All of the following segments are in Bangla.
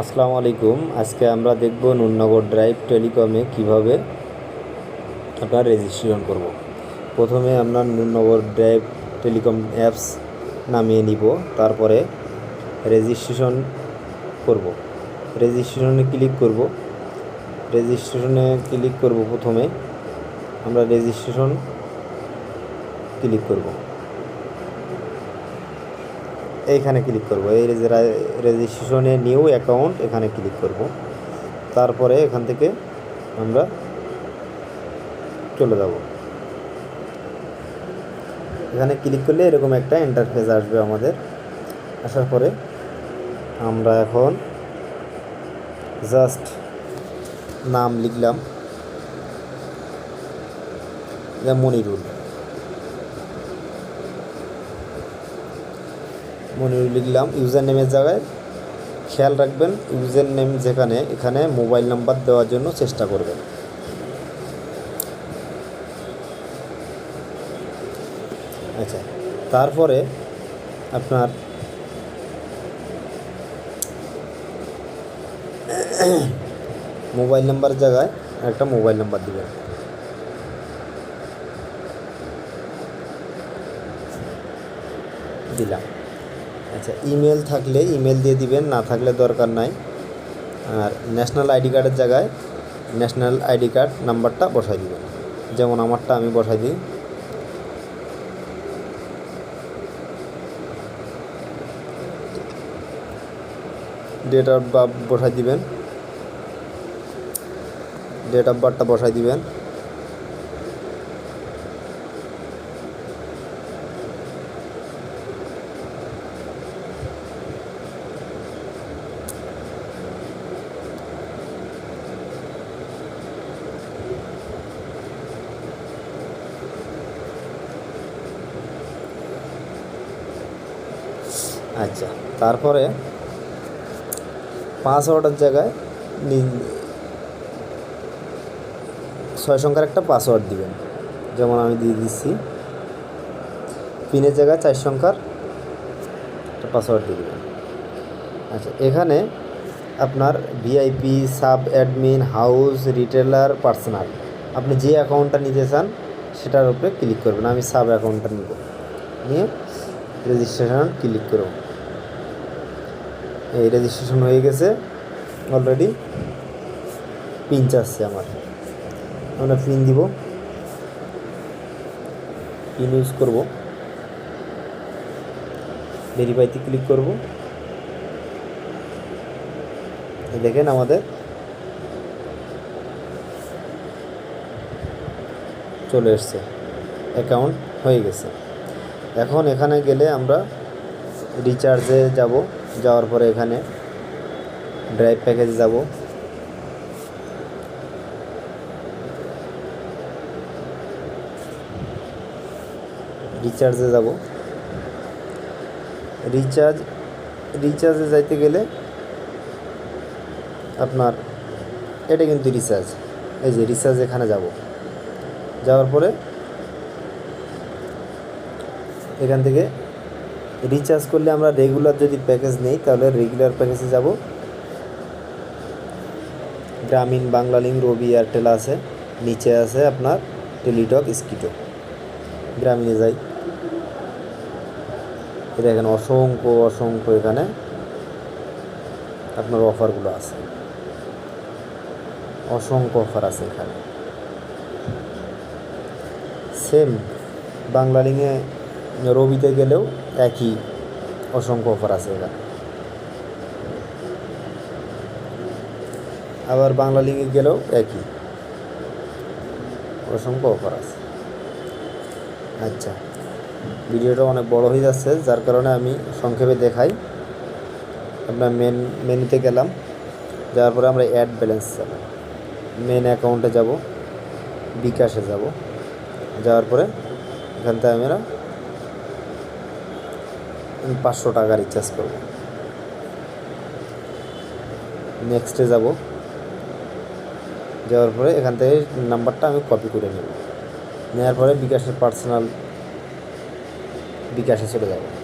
আসসালামু আলাইকুম আজকে আমরা দেখব নুননগর ড্রাইভ টেলিকমে কীভাবে আপনার রেজিস্ট্রেশন করব। প্রথমে আমরা নুননগর ড্রাইভ টেলিকম অ্যাপস নামিয়ে নিব, তারপরে রেজিস্ট্রেশন করব। রেজিস্ট্রেশনে ক্লিক করব রেজিস্ট্রেশনে ক্লিক করব প্রথমে আমরা রেজিস্ট্রেশন ক্লিক করব এইখানে ক্লিক করব। এই রেজিস্ট্রেশনে নিউ অ্যাকাউন্ট এখানে ক্লিক করব। তারপরে এখান থেকে আমরা চলে যাব। এখানে ক্লিক করলে এরকম একটা ইন্টারফেস আসবে আমাদের। আসার পরে আমরা এখন জাস্ট নাম লিখলাম। মনিরুল মনিরুল লিখলাম ইউজার নেমের জায়গায় খেয়াল রাখবেন ইউজার নেম যেখানে, এখানে মোবাইল নাম্বার দেওয়ার জন্য চেষ্টা করবেন। আচ্ছা তারপরে আপনার মোবাইল নাম্বার জায়গায় একটা মোবাইল নাম্বার দিবেন। দিলাম। আচ্ছা ইমেল থাকলে ইমেল দিয়ে দিবেন, না থাকলে দরকার নাই। আর ন্যাশনাল আইডি কার্ডের জায়গায় ন্যাশনাল আইডি কার্ড নাম্বারটা বসাই দিবেন। যেমন আমারটা আমি বসাই দিই। ডেট অফ বার্থ বসাই দিবেন। ডেট অফ বার্থটা বসাই দিবেন আচ্ছা তারপরে পাসওয়ার্ডের জায়গায় ছয় সংখ্যার একটা পাসওয়ার্ড দিবেন। যেমন আমি দিয়ে দিচ্ছি পিনের জায়গায় চার সংখ্যার একটা পাসওয়ার্ড দিয়ে দেবেন। আচ্ছা এখানে আপনার VIP sub admin house retailer personal আপনি যে অ্যাকাউন্টটা নিতে চান, সেটার উপরে ক্লিক করবেন। আমি সাব অ্যাকাউন্টটা নিব। নিয়ে রেজিস্ট্রেশন ক্লিক করব। এই রেজিস্ট্রেশন হয়ে গেছে অলরেডি পিন চাচ্ছে আমার। আমরা পিন দিব। পিন ইউজ করব। ভেরিফাইতে ক্লিক করব। দেখেন আমাদের চলে এসছে। অ্যাকাউন্ট হয়ে গেছে। এখন এখানে গেলে আমরা রিচার্জে যাব। যাওয়ার পরে এখানে ড্রাইভ প্যাকেজে যাব। রিচার্জে যাব। রিচার্জ রিচার্জে যাইতে গেলে আপনার এটা কিন্তু রিচার্জ এই যে রিচার্জ এখানে যাব। যাওয়ার পরে এখান থেকে রিচার্জ করলে আমরা রেগুলার যদি প্যাকেজ নেই, তাহলে রেগুলার প্যাকেজে যাব। গ্রামীণ বাংলা বাংলালিং রবি এয়ারটেল আছে, নিচে আছে আপনার টেলিটক স্কিটো। গ্রামীণে যাই। দেখেন, অসংখ্য অসংখ্য এখানে আপনার অফারগুলো আছে। অসংখ্য অফার আছে এখানে। সেম বাংলালিংয়ে রবিতে গেলেও একই অসংখ্য অফার আছে এখানে? আবার বাংলা লিগে গেলেও একই। অসংখ্য অফার আছে। আচ্ছা ভিডিওটা অনেক বড় হয়ে যাচ্ছে, যার কারণে আমি সংক্ষেপে দেখাই। আপনার মেন মেনুতে গেলাম, যাওয়ার পরে আমরা অ্যাড ব্যালেন্স যাব মেন অ্যাকাউন্টে যাব, বিকাশে যাব। যাওয়ার পরে এখান থেকে আমরা পাঁচশো টাকা রিচার্জ করব। নেক্সটে যাব। যাওয়ার পরে এখান থেকে নাম্বারটা আমি কপি করে নেব। নেওয়ার পরে বিকাশের পার্সোনাল বিকাশে চলে যাব।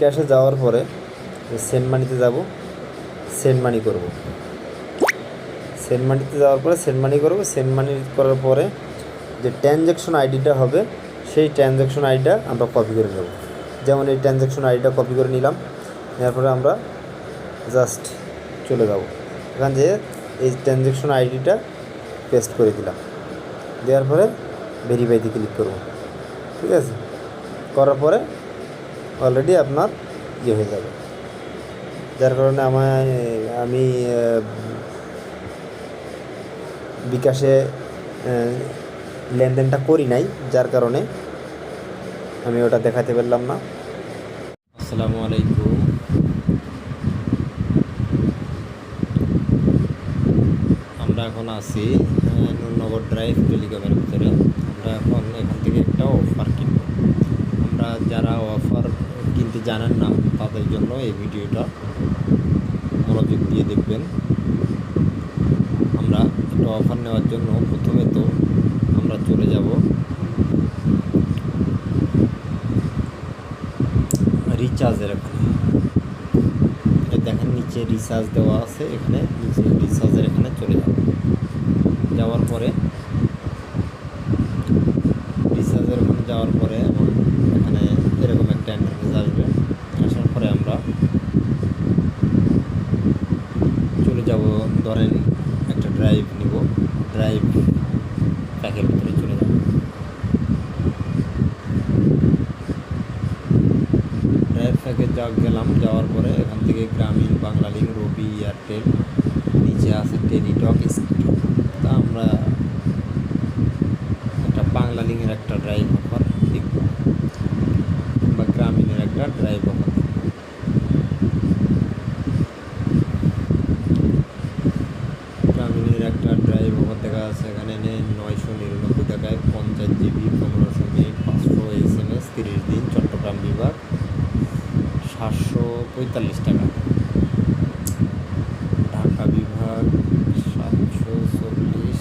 বিকাশে যাওয়ার পরে সেন্ট মানিতে যাব, সেন্ট মানি করব। সেন্ট মানিতে যাওয়ার পরে সেন্ট মানি করব। সেন্ট মানি করার পরে যে ট্রানজ্যাকশন আইডিটা হবে, সেই ট্রানজ্যাকশন আইডিটা আমরা কপি করে নেব। যেমন এই ট্রানজ্যাকশন আইডিটা কপি করে নিলাম, নেওয়ার পরে আমরা জাস্ট চলে যাব। এখান থেকে এই ট্রানজ্যাকশন আইডিটা পেস্ট করে দিলাম। দেওয়ার পরে ভেরিফাইতে ক্লিক করব। ঠিক আছে? করার পরে অলরেডি আপনার ইয়ে হয়ে যাবে। যার কারণে আমায়, আমি বিকাশে লেনদেনটা করি নাই, যার কারণে আমি ওটা দেখাতে পারলাম না। আসসালামু আলাইকুম। আমরা এখন আছি নূরনগর ড্রাইভ টেলিকমের ভিতরে আমরা এখন এখান থেকে একটা অফার কিনব আমরা যারা অফার কিনতে জানেন না তাদের জন্য এই ভিডিওটা মনোযোগ দিয়ে দেখবেন। আমরা একটা অফার নেওয়ার জন্য প্রথমে তো আমরা চলে যাব। রিচার্জের এখানে। দেখেন নিচে রিচার্জ দেওয়া আছে, এখানে নিচে রিচার্জের এখানে চলে যাব। যাওয়ার পরে রিচার্জের ওখানে যাওয়ার পরে আমার এখানে এরকম একটা ইন্টারফেস আসবে আসার পরে আমরা চলে যাব ধরেন একটা ড্রাইভ নিব ড্রাইভ প্যাকের ভিতরে চলে যাব ড্রাইভ প্যাকে যা গেলাম যাওয়ার পরে এখান থেকে গ্রামীণ বাংলা লিঙ্ক, রবি এয়ারটেল, নিচে আছে টেলিটক তা আমরা একটা বাংলা লিঙ্কের একটা ড্রাইভ অফার দেখব বা গ্রামীণের একটা ড্রাইভ অফার গ্রামীণের একটা ড্রাইভ অফার দেখা যাচ্ছে এখানে নেই নয়শো নিরানব্বই টাকায় পঞ্চাশ জিবি পনেরোশো মিনিট পাঁচশো এস এম এস তিরিশ দিন চট্টগ্রাম বিভাগ সাতশো পঁয়তাল্লিশ টাকা ঢাকা বিভাগ সাতশো চল্লিশ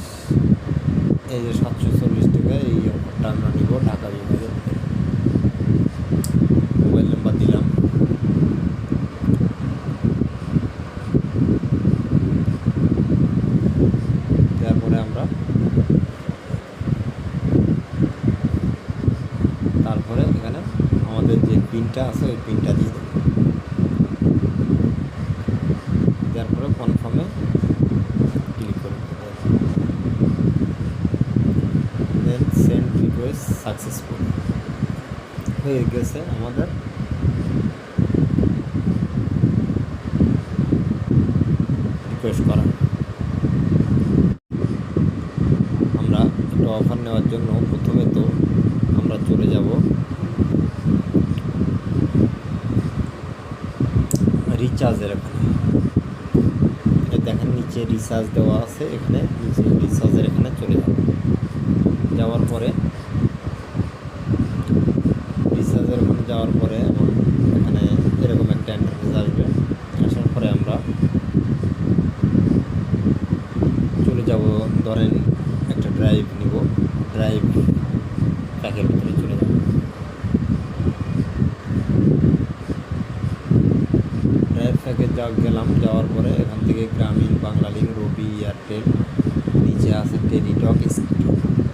এই যে সাতশো চল্লিশ টাকা এই অফারটা আমরা নিব ঢাকা বিভাগের ভিতরে মোবাইল নাম্বার দিলাম তারপরে আমরা তারপরে এখানে আমাদের যে পিনটা আছে, ওই পিনটা দিয়ে দেবো। দেওয়ার পরে কনফার্মে ক্লিক করে সেন্ড রিকোয়েস্ট সাকসেসফুল হয়ে গেছে আমাদের। রিকোয়েস্ট করা। আমরা একটা অফার নেওয়ার জন্য প্রথমে তো আমরা চলে যাব রিচার্জের এরকম এটা দেখেন, নিচে রিচার্জ দেওয়া আছে, এখানে নিচে রিচার্জের এখানে চলে যাবে। যাওয়ার পরে রিচার্জের ওখানে যাওয়ার পরে আমার এখানে এরকম একটা ইন্টারফেস আসবে আসার পরে আমরা চলে যাব ধরেন একটা ড্রাইভ নিব ড্রাইভ প্যাকের ভিতরে চলে যাব ড্রাইভ প্যাকে যা গেলাম যাওয়ার পরে এখান থেকে গ্রামীণ বাংলা লিঙ্ক রবি এয়ারটেল নিচে আছে টেলিটক স্কিপ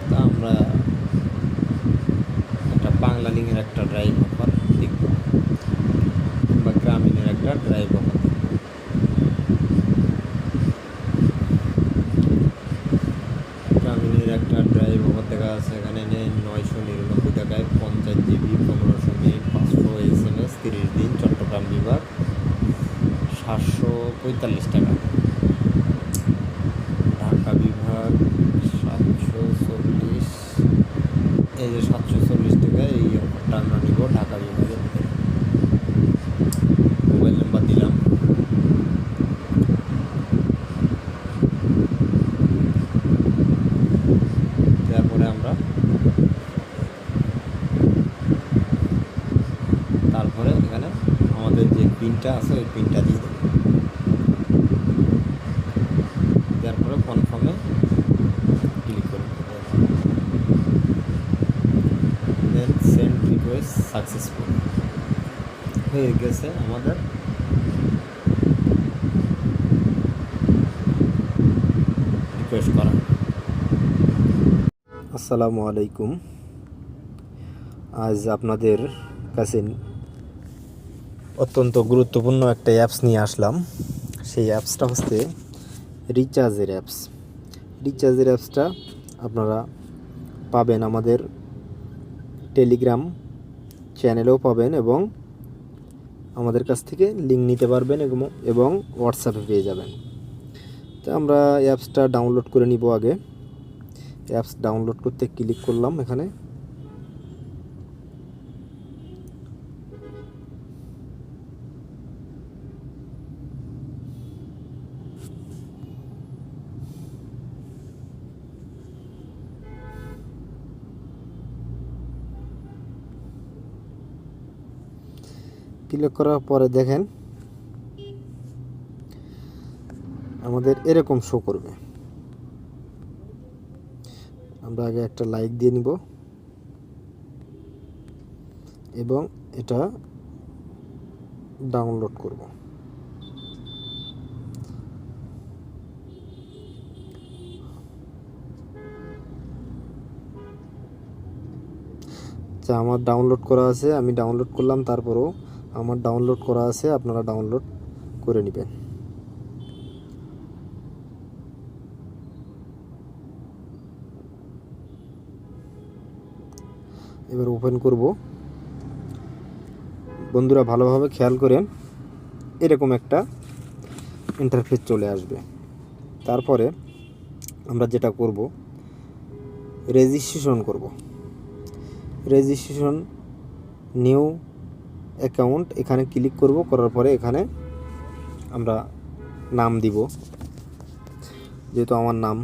তা আমরা একটা বাংলা লিঙ্কের একটা ড্রাইভ অফার দেখব বা গ্রামীণের একটা ড্রাইভ অফার দেখব গ্রামীণের একটা ড্রাইভ নেই নয়শো নিরানব্বই টাকায় পঞ্চাশ জিবি, পনেরোশো মিনিট পাঁচশো এস এম এস, তিরিশ দিন, চট্টগ্রাম বিভাগ, সাতশো পঁয়তাল্লিশ টাকা ঢাকা বিভাগ সাতশো চল্লিশ এই যে সাতশো চল্লিশ টাকা এই অফারটা আমরা নিব ঢাকা বিভাগের ভিতরে মোবাইল নাম্বার দিলাম তারপরে আমরা তারপরে এখানে আমাদের যে পিনটা আছে, ওই পিনটা দিয়ে দেবো। দেওয়ার পরে কনফার্মে ক্লিক করে দেন সেন্ড রিকোয়েস্ট সাকসেসফুল হয়ে গেছে আমাদের। রিকোয়েস্ট করা। আসসালামু আলাইকুম। আজ আপনাদের কাছে অত্যন্ত গুরুত্বপূর্ণ একটা অ্যাপস নিয়ে আসলাম। সেই অ্যাপসটা হচ্ছে রিচার্জের অ্যাপস রিচার্জের অ্যাপসটা আপনারা পাবেন আমাদের টেলিগ্রাম চ্যানেলেও পাবেন এবং আমাদের কাছ থেকে লিঙ্ক নিতে পারবেন এবং এবং হোয়াটসঅ্যাপে পেয়ে যাবেন। তো আমরা অ্যাপসটা ডাউনলোড করে নিব আগে। অ্যাপস ডাউনলোড করতে ক্লিক করলাম এখানে। ক্লিক করার পরে দেখেন আমাদের এরকম শো করবে। আমরা আগে একটা লাইক দিয়ে নিব। এবং এটা ডাউনলোড করব। আচ্ছা আমার ডাউনলোড করা আছে, আমি ডাউনলোড করলাম, তারপরও আমার ডাউনলোড করা আছে, আপনারা ডাউনলোড করে নেবেন। এবার ওপেন করব। বন্ধুরা, ভালোভাবে খেয়াল করেন, এরকম একটা ইন্টারফেস চলে আসবে। তারপরে আমরা যেটা করব রেজিস্ট্রেশন করব। রেজিস্ট্রেশন নিউ অ্যাকাউন্ট এখানে ক্লিক করব, করার পরে এখানে আমরা নাম দিব। যেহেতু আমার নাম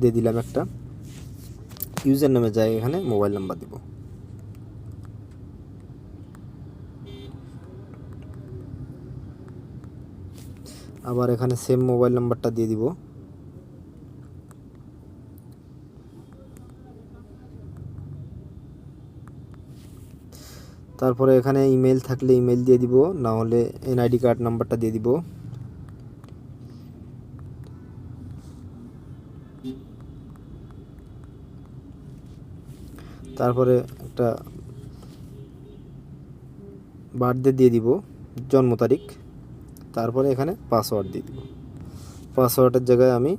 দিয়ে দিলাম একটা ইউজার নামে যায় এখানে মোবাইল নাম্বার দিব। আবার এখানে সেম মোবাইল নাম্বারটা দিয়ে দিব। তারপরে এখানে ইমেল থাকলে ইমেল দিয়ে দিব, না হলে এনআইডি কার্ড নাম্বারটা দিয়ে দিব। তারপরে একটা বার্থডে দিয়ে দিব, জন্ম তারিখ। তারপরে এখানে পাসওয়ার্ড দিয়ে দিব। পাসওয়ার্ডের জায়গায় আমি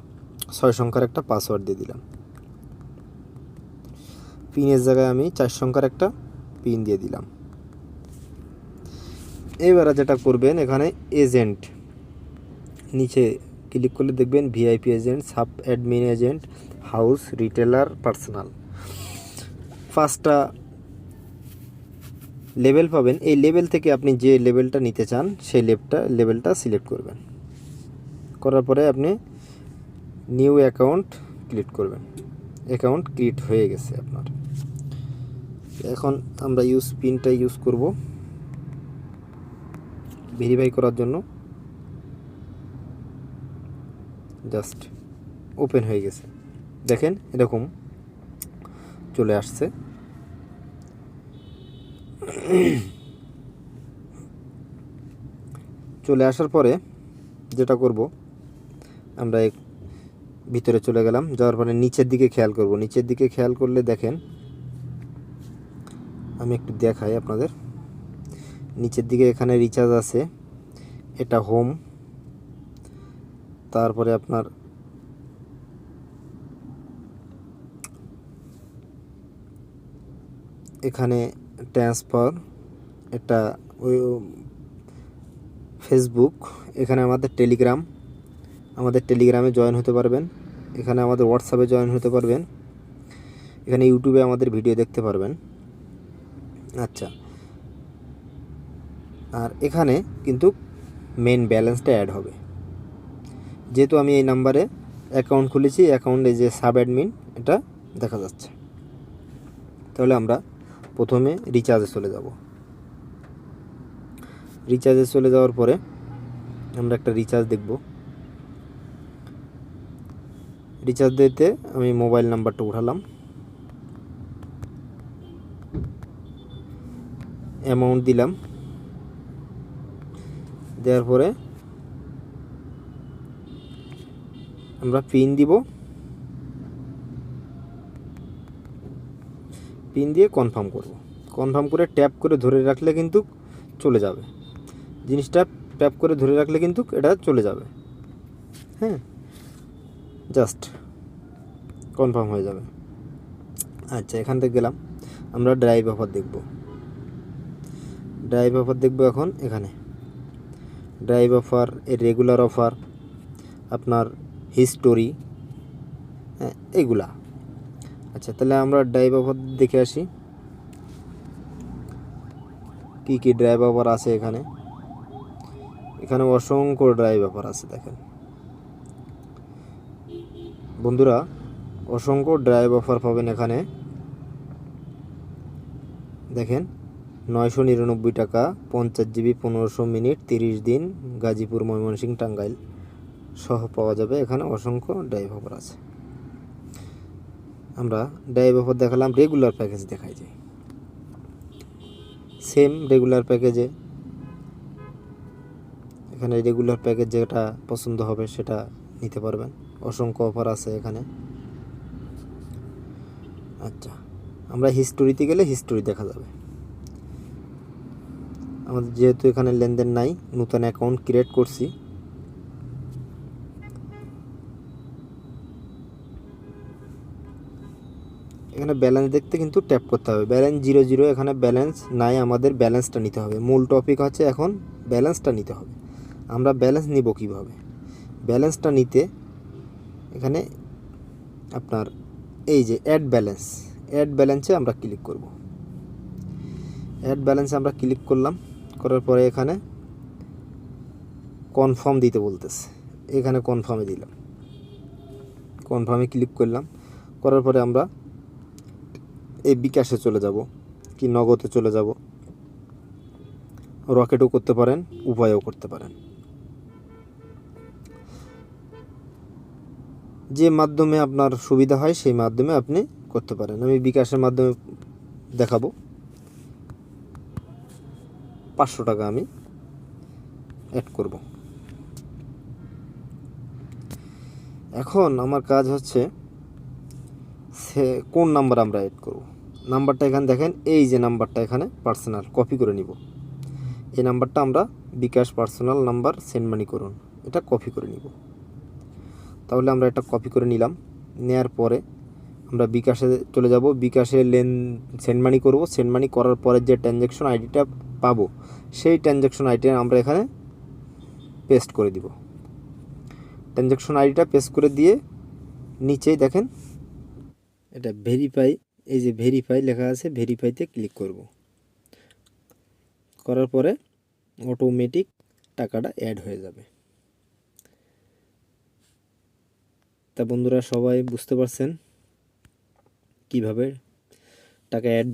ছয় সংখ্যার একটা পাসওয়ার্ড দিয়ে দিলাম। পিনের জায়গায় আমি চার সংখ্যার একটা পিন দিয়ে দিলাম। এবারে যেটা করবেন এখানে এজেন্ট। নিচে ক্লিক করলে দেখবেন VIP agent, sub admin agent, house, retailer, personal. পাঁচটা লেভেল পাবেন। এই লেভেল থেকে আপনি যে লেভেলটা নিতে চান, সেই লেভটা লেভেলটা সিলেক্ট করবেন। করার পরে আপনি নিউ অ্যাকাউন্ট ক্রিয়েট করবেন। অ্যাকাউন্ট ক্রিয়েট হয়ে গেছে আপনার। এখন আমরা ইউজ, পিনটা ইউজ করব। ভেরিফাই করার জন্য জাস্ট ওপেন হয়ে গেছে। দেখেন, এরকম চলে আসছে। চলে আসার পরে যেটা করব, আমরা ভিতরে চলে গেলাম, যাওয়ার পরে নিচের দিকে খেয়াল করব। নিচের দিকে খেয়াল করলে দেখেন, আমি একটু দেখাই আপনাদের। নিচের দিকে এখানে রিচার্জ আছে। এটা হোম তারপরে আপনার এখানে ট্রান্সফার এটা ওই ফেসবুক এখানে আমাদের টেলিগ্রাম আমাদের টেলিগ্রামে জয়েন হতে পারবেন। এখানে আমাদের হোয়াটসঅ্যাপে জয়েন হতে পারবেন। এখানে ইউটিউবে আমাদের ভিডিও দেখতে পারবেন। আচ্ছা। আর এখানে কিন্তু মেন ব্যালেন্সটা অ্যাড হবে। যেহেতু আমি এই নাম্বারে অ্যাকাউন্ট খুলেছি অ্যাকাউন্টে যে সাব অ্যাডমিন এটা দেখা যাচ্ছে। তাহলে আমরা প্রথমে রিচার্জে চলে যাব। রিচার্জে চলে যাওয়ার পরে আমরা একটা রিচার্জ দেখব। রিচার্জ দিতে আমি মোবাইল নাম্বারটা উঠালাম। অ্যামাউন্ট দিলাম। দেওয়ার পরে আমরা পিন দিব। পিন দিয়ে কনফার্ম করব। কনফার্ম করে ট্যাপ করে ধরে রাখলে কিন্তু চলে যাবে। জিনিসটা ট্যাপ করে ধরে রাখলে কিন্তু এটা চলে যাবে। হ্যাঁ? জাস্ট কনফার্ম হয়ে যাবে। আচ্ছা এখান থেকে গেলাম। আমরা ড্রাইভ অফার দেখব। ড্রাইভ অফার দেখব এখন এখানে। ড্রাইভ অফার এর রেগুলার অফার আপনার হিস্টোরি হ্যাঁ এগুলা। আচ্ছা তাহলে আমরা ড্রাইভ অফার দেখে আসি। কি কি ড্রাইভ অফার আছে এখানে? এখানে অসংখ্য ড্রাইভ অফার আছে, দেখেন। বন্ধুরা, অসংখ্য ড্রাইভ অফার পাবেন এখানে। দেখেন। নয়শো নিরানব্বই টাকা, পঞ্চাশ জিবি পনেরোশো মিনিট, তিরিশ দিন, গাজীপুর ময়মনসিংহ টাঙ্গাইল সহ পাওয়া যাবে। এখানে অসংখ্য ড্রাইভ অফার আছে। আমরা ড্রাইভ অফার দেখালাম রেগুলার প্যাকেজ দেখাই যায় সেম রেগুলার প্যাকেজে এখানে রেগুলার প্যাকেজ যেটা পছন্দ হবে সেটা নিতে পারবেন। অসংখ্য অফার আছে এখানে। আচ্ছা আমরা হিস্টোরিতে গেলে হিস্টোরি দেখা যাবে। আমাদের যেহেতু এখানে লেনদেন নাই, নতুন অ্যাকাউন্ট ক্রিয়েট করছি। এখানে ব্যালেন্স দেখতে কিন্তু ট্যাপ করতে হবে। ব্যালেন্স জিরো জিরো এখানে ব্যালেন্স নাই, আমাদের ব্যালেন্সটা নিতে হবে। মূল টপিক হচ্ছে এখন ব্যালেন্সটা নিতে হবে। আমরা ব্যালেন্স নিব কীভাবে? ব্যালেন্সটা নিতে এখানে আপনার এই যে অ্যাড ব্যালেন্স অ্যাড ব্যালেন্সে আমরা ক্লিক করব। অ্যাড ব্যালেন্সে আমরা ক্লিক করলাম। করার পরে এখানে কনফার্ম দিতে বলতেছে। এখানে কনফার্মে দিলাম। কনফার্মে ক্লিক করলাম। করার পরে আমরা এই বিকাশে চলে যাব কি নগদে চলে যাব। রকেটও করতে পারেন উপায়ও করতে পারেন। যে মাধ্যমে আপনার সুবিধা হয়, সেই মাধ্যমে আপনি করতে পারেন। আমি বিকাশের মাধ্যমে দেখাবো। পাঁচশো টাকা আমি অ্যাড করব। এখন আমার কাজ হচ্ছে সে কোন নাম্বার আমরা অ্যাড করব। নাম্বারটা এখানে দেখেন, এই যে নাম্বারটা এখানে পার্সোনাল কপি করে নিব। এই নাম্বারটা আমরা bKash personal number send money করুন, এটা কপি করে নিব। তাহলে আমরা এটা কপি করে নিলাম। নেয়ার পরে আমরা বিকাশে চলে যাব। বিকাশে লেন সেন্ড মানি করব। সেন্ড মানি করার পরে যে ট্রানজ্যাকশন আইডিটা পাবো, সেই ট্রানজ্যাকশন আইডি আমরা এখানে পেস্ট করে দিব। ট্রানজ্যাকশন আইডিটা পেস্ট করে দিয়ে নিচেই দেখেন, এটা ভেরিফাই এই যে ভেরিফাই লেখা আছে ভেরিফাইতে ক্লিক করব। করার পরে অটোমেটিক টাকাটা অ্যাড হয়ে যাবে। তা বন্ধুরা সবাই বুঝতে পারছেন কীভাবে টাকা অ্যাড